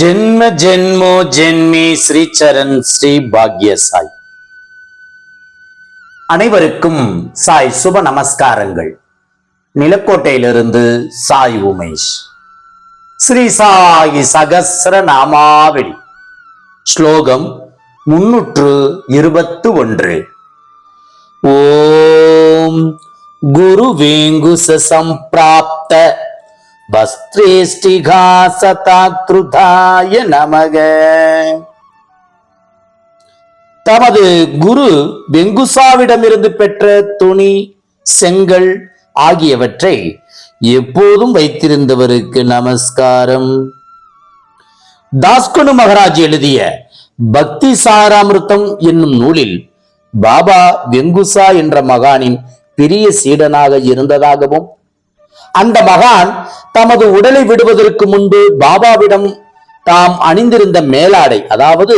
ஜென்ம ஜென்மோ ஜென்மி ஸ்ரீ சரண் ஸ்ரீ பாக்ய சாய் அனைவருக்கும் சாய் சுப நமஸ்காரங்கள். நிலக்கோட்டையிலிருந்து சாய் உமேஷ். ஸ்ரீ சாய் சகஸ்ர நாமாவளி. ஸ்லோகம் முன்னூற்று இருபத்து ஒன்று. ஓம் குரு வேங்குச சம்பிராப்த வஸ்திரேஷ்டிகாசதாத்ருதாய நமக. தமது குரு வெங்குசாவிடமிருந்து பெற்ற துணி செங்கல் ஆகியவற்றை எப்போதும் வைத்திருந்தவருக்கு நமஸ்காரம். தாஸ்கனு மகராஜ் எழுதிய பக்தி சாராமிருத்தம் என்னும் நூலில் பாபா வெங்குசா என்ற மகானின் பெரிய சீடனாக இருந்ததாகவும் அந்த மகான் தமது உடலை விடுவதற்கு முன்பு பாபாவிடம் தாம் அணிந்திருந்த மேலாடை அதாவது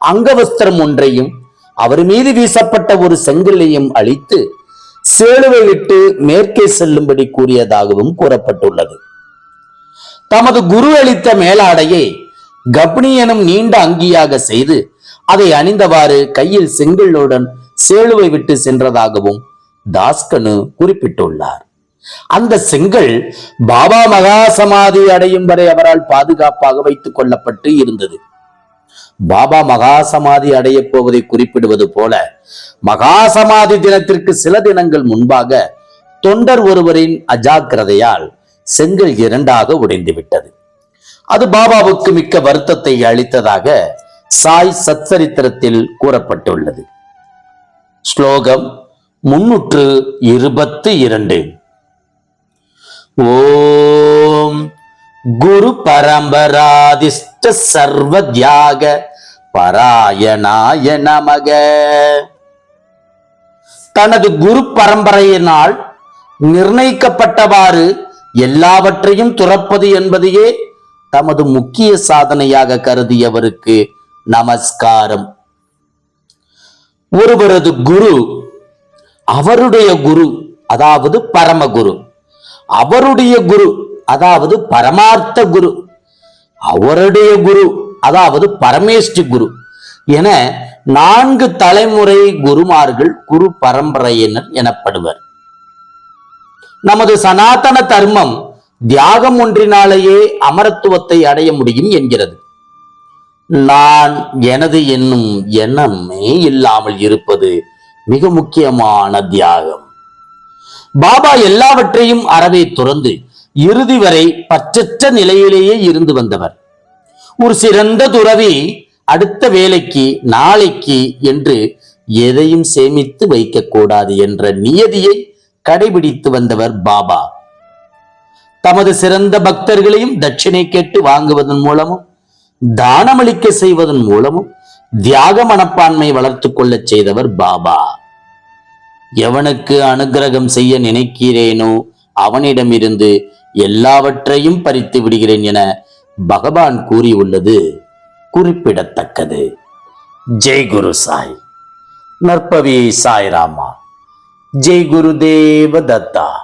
அங்கவஸ்திரம் ஒன்றையும் அவர் மீது வீசப்பட்ட ஒரு செங்கல்லையும் அழித்து சேலுவை விட்டு மேற்கே செல்லும்படி கூறியதாகவும் கூறப்பட்டுள்ளது. தமது குரு அளித்த மேலாடையை கப்னி எனும் நீண்ட அங்கியாக செய்து அதை அணிந்தவாறு கையில் செங்கல்லுடன் சேலுவை விட்டு சென்றதாகவும் தாஸ்கனு குறிப்பிட்டுள்ளார். அந்த செங்கல் பாபா மகா சமாதி அடையும் வரை அவரால் பாதுகாப்பாக வைத்துக் கொள்ளப்பட்டு இருந்தது. பாபா மகா சமாதி அடையப் போவதை குறிப்பிடுவது போல மகா சமாதி தினத்திற்கு சில தினங்கள் முன்பாக தொண்டர் ஒருவரின் அஜாக்கிரதையால் செங்கல் இரண்டாக உடைந்து விட்டது அது பாபாவுக்கு மிக்க வருத்தத்தை அளித்ததாக சாய் சச்சரித்திரத்தில் கூறப்பட்டுள்ளது. ஸ்லோகம் முன்னூற்று இருபத்து இரண்டு. ஓம். குரு பரம்பராதிஷ்ட சர்வ தியாக பராயணாய நமக. தனது குரு பரம்பரையினால் நிர்ணயிக்கப்பட்டவாறு எல்லாவற்றையும் துறப்பது என்பதையே தமது முக்கிய சாதனையாக கருதியவருக்கு நமஸ்காரம். ஒருவரது குரு அவருடைய குரு அதாவது பரமகுரு. அவருடைய குரு அதாவது பரமார்த்த குரு. அவருடைய குரு அதாவது பரமேஷ்டி குரு. என நான்கு தலைமுறை குருமார்கள் குரு பரம்பரையினர் எனப்படுவர். நமது சனாதன தர்மம் தியாகம் ஒன்றினாலேயே அமரத்துவத்தை அடைய முடியும் என்கிறது. நான் எனது என்னும் எண்ணமே இல்லாமல் இருப்பது மிக முக்கியமான தியாகம். பாபா எல்லாவற்றையும் அறவே துறந்து இறுதி வரை பற்றற்ற நிலையிலேயே இருந்து வந்தவர். ஒரு சிறந்த துறவி அடுத்த வேலைக்கு நாளைக்கு என்று எதையும் சேமித்து வைக்கக்கூடாது என்ற நியதியை கடைபிடித்து வந்தவர் பாபா. தமது சிறந்த பக்தர்களையும் தட்சிணை கேட்டு வாங்குவதன் மூலமும் தானமளிக்க செய்வதன் மூலமும் தியாக மனப்பான்மை வளர்த்து கொள்ளச் செய்தவர் பாபா. எவனுக்கு அனுக்கிரகம் செய்ய நினைக்கிறேனோ அவனிடமிருந்து எல்லாவற்றையும் பறித்து விடுகிறேன் என பகவான் கூறியுள்ளது. குறிப்பிடத்தக்கது. ஜெய் குரு சாய். நற்பவி சாய்ராமா. ஜெய் குருதேவ தத்தா